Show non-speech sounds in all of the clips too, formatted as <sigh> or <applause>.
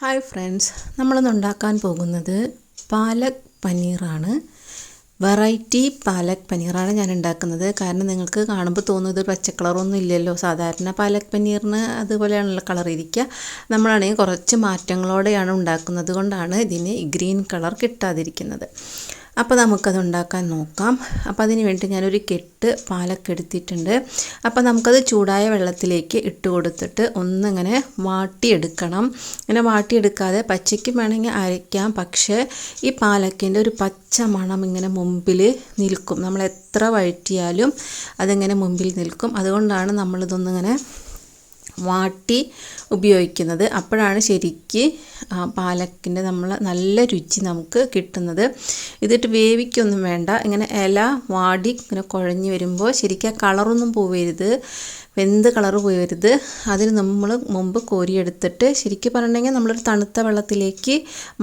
Hi friends നമ്മളിന്ന് ഉണ്ടാക്കാൻ പോകുന്നത് പാലക് പനീറാണ്. വെറൈറ്റി പാലക് പനീറാണ് ഞാൻ ഉണ്ടാക്കുന്നത്. കാരണം നിങ്ങൾക്ക് കാണുമ്പോൾ തോന്നുന്നത് പച്ച കളറൊന്നും ഇല്ലല്ലോ. സാധാരണ പാലക് പനീറിന് അതുപോലെയാണല്ലോ കളർ ഇരിക്കുക. നമ്മളാണെങ്കിൽ കുറച്ച് മാറ്റങ്ങളോടെയാണ് ഉണ്ടാക്കുന്നത് കൊണ്ടാണ് ഇതിന് ഗ്രീൻ കളർ കിട്ടാതിരിക്കുന്നത്. അപ്പോൾ നമുക്കത് ഉണ്ടാക്കാൻ നോക്കാം. അപ്പോൾ അതിന് വേണ്ടി ഞാനൊരു കെട്ട് പാലൊക്കെ എടുത്തിട്ടുണ്ട്. അപ്പോൾ നമുക്കത് ചൂടായ വെള്ളത്തിലേക്ക് ഇട്ട് കൊടുത്തിട്ട് ഒന്നിങ്ങനെ വാട്ടിയെടുക്കണം. ഇങ്ങനെ വാട്ടിയെടുക്കാതെ പച്ചയ്ക്കും വേണമെങ്കിൽ അരയ്ക്കാം. പക്ഷേ ഈ പാലക്കിന്റെ ഒരു പച്ച മണം ഇങ്ങനെ മുമ്പിൽ നിൽക്കും. നമ്മൾ എത്ര വഴറ്റിയാലും അതിങ്ങനെ മുമ്പിൽ നിൽക്കും. അതുകൊണ്ടാണ് നമ്മളിതൊന്നിങ്ങനെ വാട്ടി ഉപയോഗിക്കുന്നത്. അപ്പോഴാണ് ശരിക്ക് പാലക്കിന്റെ നമ്മൾ നല്ല രുചി നമുക്ക് കിട്ടുന്നത്. ഇതിട്ട് വേവിക്കൊന്നും വേണ്ട. ഇങ്ങനെ ഇല വാടി ഇങ്ങനെ കുഴഞ്ഞു വരുമ്പോൾ ശരിക്കും ആ കളറൊന്നും പോവരുത്. വെന്ത് കളർ പോയരുത് അതിന് നമ്മൾ മുമ്പ് കോരിയെടുത്തിട്ട് ശരിക്കും പറഞ്ഞിട്ടുണ്ടെങ്കിൽ നമ്മളൊരു തണുത്ത വെള്ളത്തിലേക്ക്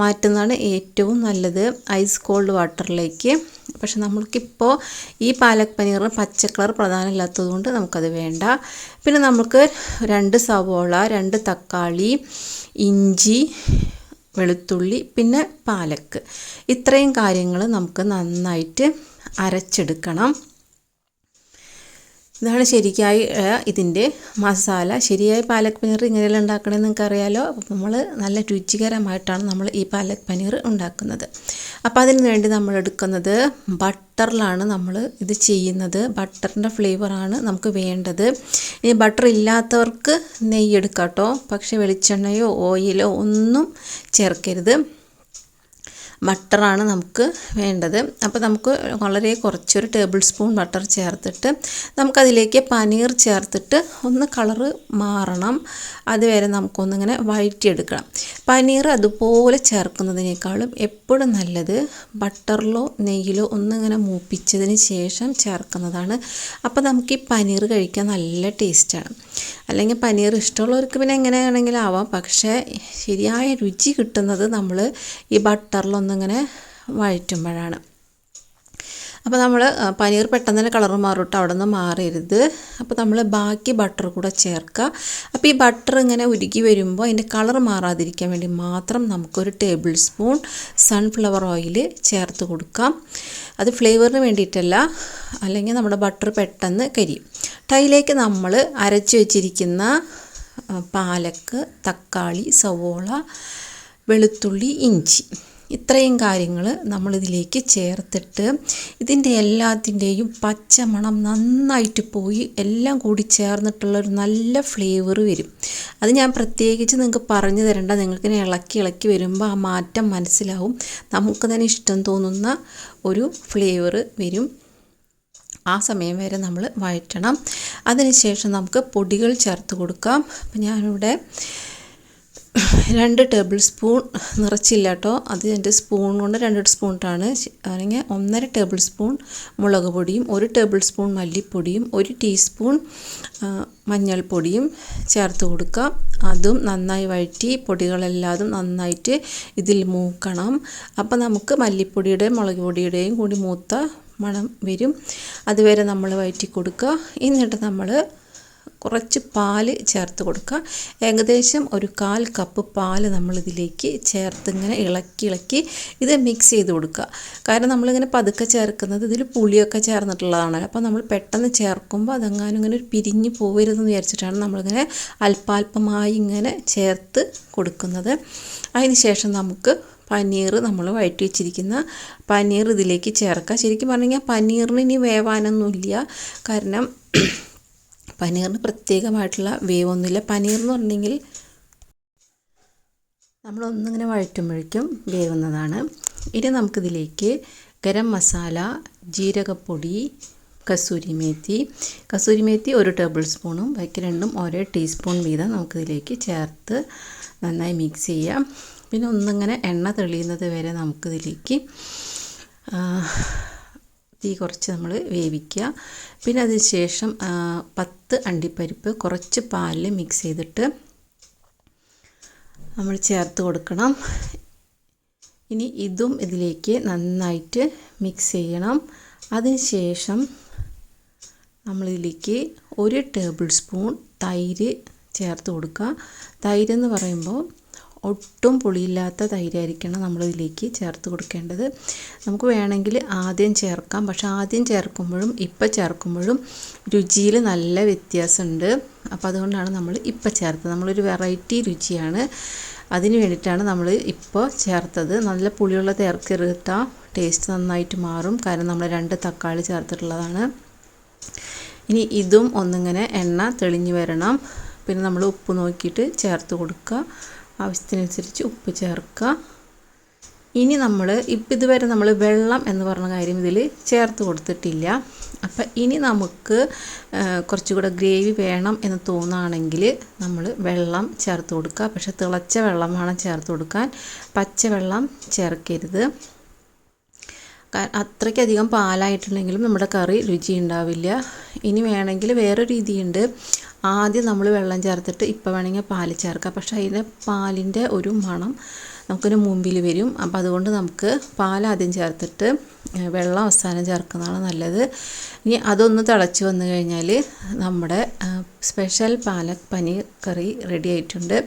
മാറ്റുന്നതാണ് ഏറ്റവും നല്ലത്. ഐസ് കോൾഡ് വാട്ടറിലേക്ക്. പക്ഷെ നമ്മൾക്കിപ്പോൾ ഈ പാലക് പനീറിന് പച്ച കളർ പ്രധാനമില്ലാത്തത് കൊണ്ട് നമുക്കത് വേണ്ട. പിന്നെ നമുക്ക് രണ്ട് സവോള രണ്ട് തക്കാളി ഇഞ്ചി വെളുത്തുള്ളി പിന്നെ പാലക്ക്. ഇത്രയും കാര്യങ്ങൾ നമുക്ക് നന്നായിട്ട് അരച്ചെടുക്കണം. ഇതാണ് ശരിക്കായി ഇതിന്റെ മസാല. ശരിയായി പാലക് പനീർ ഇങ്ങനെയെല്ലാം ഉണ്ടാക്കണമെന്ന് നിങ്ങൾക്കറിയാലോ. അപ്പോൾ നമ്മൾ നല്ല രുചികരമായിട്ടാണ് നമ്മൾ ഈ പാലക് പനീർ ഉണ്ടാക്കുന്നത്. അപ്പോൾ അതിന് വേണ്ടി നമ്മൾ എടുക്കുന്നത് ബട്ടറിലാണ് നമ്മൾ ഇത് ചെയ്യുന്നത്. ബട്ടറിന്റെ ഫ്ലേവറാണ് നമുക്ക് വേണ്ടത്. ഇനി ബട്ടർ ഇല്ലാത്തവർക്ക് നെയ്യ് എടുക്കാം കേട്ടോ. പക്ഷേ വെളിച്ചെണ്ണയോ ഓയിലോ ഒന്നും ചേർക്കരുത്. ബട്ടറാണ് നമുക്ക് വേണ്ടത്. അപ്പോൾ നമുക്ക് വളരെ കുറച്ചൊരു ടേബിൾ സ്പൂൺ ബട്ടർ ചേർത്തിട്ട് നമുക്കതിലേക്ക് പനീർ ചേർത്തിട്ട് ഒന്ന് കളറ് മാറണം. അതുവരെ നമുക്കൊന്നിങ്ങനെ വഴറ്റിയെടുക്കണം. പനീർ അതുപോലെ ചേർക്കുന്നതിനേക്കാളും എപ്പോഴും നല്ലത് ബട്ടറിലോ നെയ്യിലോ ഒന്നിങ്ങനെ മൂപ്പിച്ചതിന് ശേഷം ചേർക്കുന്നതാണ്. അപ്പോൾ നമുക്ക് ഈ പനീർ കഴിക്കാൻ നല്ല ടേസ്റ്റാണ്. അല്ലെങ്കിൽ പനീർ ഇഷ്ടമുള്ളവർക്ക് പിന്നെ എങ്ങനെ വേണമെങ്കിലും ആവാം. പക്ഷേ ശരിയായ രുചി കിട്ടുന്നത് നമ്മൾ ഈ ബട്ടറിലൊന്നിങ്ങനെ വഴറ്റുമ്പോഴാണ്. അപ്പോൾ നമ്മൾ പനീർ പെട്ടെന്ന് തന്നെ കളർ മാറിയിട്ട് അവിടെ നിന്ന് മാറരുത്. അപ്പോൾ നമ്മൾ ബാക്കി ബട്ടർ കൂടെ ചേർക്കുക. അപ്പോൾ ഈ ബട്ടർ ഇങ്ങനെ ഉരുകി വരുമ്പോൾ അതിന്റെ കളർ മാറാതിരിക്കാൻ വേണ്ടി മാത്രം നമുക്കൊരു ടേബിൾ സ്പൂൺ സൺഫ്ലവർ ഓയിൽ ചേർത്ത് കൊടുക്കാം. അത് ഫ്ലേവറിന് വേണ്ടിയിട്ടല്ല അല്ലെങ്കിൽ നമ്മുടെ ബട്ടർ പെട്ടെന്ന് കരിയും. ടൈലേക്ക് നമ്മൾ അരച്ച് വെച്ചിരിക്കുന്ന പാലക്ക് തക്കാളി സവോള വെളുത്തുള്ളി ഇഞ്ചി ഇത്രയും കാര്യങ്ങൾ നമ്മളിതിലേക്ക് ചേർത്തിട്ട് ഇതിന്റെ എല്ലാത്തിന്റെയും പച്ചമണം നന്നായിട്ട് പോയി എല്ലാം കൂടി ചേർന്നിട്ടുള്ളൊരു നല്ല ഫ്ലേവർ വരും. അത് ഞാൻ പ്രത്യേകിച്ച് നിങ്ങൾക്ക് പറഞ്ഞു തരേണ്ട. നിങ്ങൾക്കിങ്ങനെ ഇളക്കി ഇളക്കി വരുമ്പോൾ ആ മാറ്റം മനസ്സിലാവും. നമുക്ക് തന്നെ ഇഷ്ടം തോന്നുന്ന ഒരു ഫ്ലേവർ വരും. ആ സമയം വരെ നമ്മൾ വഴറ്റണം. അതിനുശേഷം നമുക്ക് പൊടികൾ ചേർത്ത് കൊടുക്കാം. അപ്പം ഞാനിവിടെ രണ്ട് ടേബിൾ സ്പൂൺ നിറച്ചില്ല കേട്ടോ. അത് എന്റെ സ്പൂൺ കൊണ്ട് രണ്ട് സ്പൂൺ ഇട്ടാണ്. അല്ലെങ്കിൽ ഒന്നര ടേബിൾ സ്പൂൺ മുളക് പൊടിയും ഒരു ടേബിൾ സ്പൂൺ മല്ലിപ്പൊടിയും ഒരു ടീസ്പൂൺ മഞ്ഞൾപ്പൊടിയും ചേർത്ത് കൊടുക്കുക അതും നന്നായി വഴറ്റി പൊടികളെല്ലാതും നന്നായിട്ട് ഇതിൽ മൂക്കണം. അപ്പോൾ നമുക്ക് മല്ലിപ്പൊടിയുടെയും മുളക് പൊടിയുടെയും കൂടി മൂത്ത മണം വരും. അതുവരെ നമ്മൾ വയറ്റി കൊടുക്കുക. എന്നിട്ട് നമ്മൾ കുറച്ച് പാൽ ചേർത്ത് കൊടുക്കുക. ഏകദേശം ഒരു കാൽ കപ്പ് പാൽ നമ്മളിതിലേക്ക് ചേർത്ത് ഇങ്ങനെ ഇളക്കി ഇളക്കി ഇത് മിക്സ് ചെയ്ത് കൊടുക്കുക. കാരണം നമ്മളിങ്ങനെ പതുക്കെ ചേർക്കുന്നത് ഇതിൽ പുളിയൊക്കെ ചേർന്നിട്ടുള്ളതാണ്. അപ്പോൾ നമ്മൾ പെട്ടെന്ന് ചേർക്കുമ്പോൾ അതെങ്ങാനും ഇങ്ങനെ ഒരു പിരിഞ്ഞ് പോകരുതെന്ന് വിചാരിച്ചിട്ടാണ് നമ്മളിങ്ങനെ അല്പാൽപമായി ഇങ്ങനെ ചേർത്ത് കൊടുക്കുന്നത്. അതിന് ശേഷം നമുക്ക് പനീർ നമ്മൾ വഴറ്റി വെച്ചിരിക്കുന്ന പനീർ ഇതിലേക്ക് ചേർക്കുക. ശരിക്കും പറഞ്ഞു കഴിഞ്ഞാൽ പനീറിന് ഇനി വേവാനൊന്നുമില്ല കാരണം <clears throat> പനീറിന് പ്രത്യേകമായിട്ടുള്ള വേവൊന്നുമില്ല. പനീർ എന്ന് പറഞ്ഞെങ്കിൽ നമ്മളൊന്നിങ്ങനെ വഴറ്റുമ്പോഴേക്കും വേവുന്നതാണ്. ഇനി നമുക്കിതിലേക്ക് ഗരം മസാല ജീരകപ്പൊടി കസൂരി മേത്തി കസൂരി മേത്തി ഒരു ടേബിൾ സ്പൂണും ബാക്കി രണ്ടും ഒരേ ടീസ്പൂൺ വീതം നമുക്കിതിലേക്ക് ചേർത്ത് നന്നായി മിക്സ് ചെയ്യാം. പിന്നെ ഒന്നിങ്ങനെ എണ്ണ തെളിയുന്നത് വരെ നമുക്കിതിലേക്ക് തീ കുറച്ച് നമ്മൾ വേവിക്കുക. പിന്നെ അതിന് ശേഷം പത്ത് അണ്ടിപ്പരിപ്പ് കുറച്ച് പാലിൽ മിക്സ് ചെയ്തിട്ട് നമ്മൾ ചേർത്ത് കൊടുക്കണം. ഇനി ഇതും ഇതിലേക്ക് നന്നായിട്ട് മിക്സ് ചെയ്യണം. അതിന് ശേഷം നമ്മളിതിലേക്ക് ഒരു ടേബിൾ സ്പൂൺ തൈര് ചേർത്ത് കൊടുക്കുക. തൈരെന്ന് പറയുമ്പോൾ ഒട്ടും പുളിയില്ലാത്ത തൈരായിരിക്കണം നമ്മളിതിലേക്ക് ചേർത്ത് കൊടുക്കേണ്ടത്. നമുക്ക് വേണമെങ്കിൽ ആദ്യം ചേർക്കാം. പക്ഷെ ആദ്യം ചേർക്കുമ്പോഴും ഇപ്പം ചേർക്കുമ്പോഴും രുചിയിൽ നല്ല വ്യത്യാസമുണ്ട്. അപ്പോൾ അതുകൊണ്ടാണ് നമ്മൾ ഇപ്പം ചേർത്തത്. നമ്മളൊരു വെറൈറ്റി രുചിയാണ്. അതിന് വേണ്ടിയിട്ടാണ് നമ്മൾ ഇപ്പോൾ ചേർത്തത്. നല്ല പുളിയുള്ള ചേർക്കരുട്ടാൽ ടേസ്റ്റ് നന്നായിട്ട് മാറും. കാരണം നമ്മൾ രണ്ട് തക്കാളി ചേർത്തിട്ടുള്ളതാണ്. ഇനി ഇതും ഒന്നിങ്ങനെ എണ്ണ തെളിഞ്ഞു വരണം. പിന്നെ നമ്മൾ ഉപ്പ് നോക്കിയിട്ട് ചേർത്ത് കൊടുക്കുക. ആവശ്യത്തിനനുസരിച്ച് ഉപ്പ് ചേർക്കുക. ഇനി നമ്മൾ ഇപ്പം ഇതുവരെ നമ്മൾ വെള്ളം എന്ന് പറഞ്ഞ കാര്യം ഇതിൽ ചേർത്ത് കൊടുത്തിട്ടില്ല. അപ്പം ഇനി നമുക്ക് കുറച്ചുകൂടെ ഗ്രേവി വേണം എന്ന് തോന്നുകയാണെങ്കിൽ നമ്മൾ വെള്ളം ചേർത്ത് കൊടുക്കുക. പക്ഷേ തിളച്ച വെള്ളം വേണം ചേർത്ത് കൊടുക്കാൻ. പച്ചവെള്ളം ചേർക്കരുത്. അത്രയ്ക്കധികം പാലായിട്ടുണ്ടെങ്കിലും നമ്മുടെ കറി രുചി ഉണ്ടാവില്ല ഇനി വേണമെങ്കിൽ വേറൊരു രീതിയുണ്ട്. ആദ്യം നമ്മൾ വെള്ളം ചേർത്തിട്ട് ഇപ്പോൾ വേണമെങ്കിൽ പാൽ ചേർക്കാം. പക്ഷേ അതിന്റെ പാലിന്റെ ഒരു മണം നമുക്കൊരു മുമ്പിൽ വരും. അപ്പോൾ അതുകൊണ്ട് നമുക്ക് പാൽ ആദ്യം ചേർത്തിട്ട് വെള്ളം അവസാനം ചേർക്കുന്നതാണ് നല്ലത്. ഇനി അതൊന്ന് തിളച്ച് വന്നു കഴിഞ്ഞാൽ നമ്മുടെ special palak paneer curry ready ആയിട്ടുണ്ട്.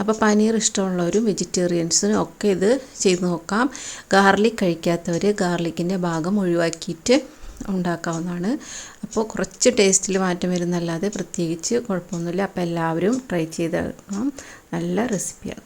അപ്പോൾ പനീർ ഇഷ്ടമുള്ളവരും വെജിറ്റേറിയൻസിനും ഒക്കെ ഇത് ചെയ്ത് നോക്കാം. ഗാർലിക് കഴിക്കാത്തവർ ഗാർലിക്കിന്റെ ഭാഗം ഒഴിവാക്കിയിട്ട് ഉണ്ടാക്കാവുന്നതാണ്. അപ്പോൾ കുറച്ച് ടേസ്റ്റിൽ മാറ്റം വരുന്നല്ലാതെ പ്രത്യേകിച്ച് കുഴപ്പമൊന്നുമില്ല. അപ്പോൾ എല്ലാവരും ട്രൈ ചെയ്ത് നല്ല റെസിപ്പിയാണ്.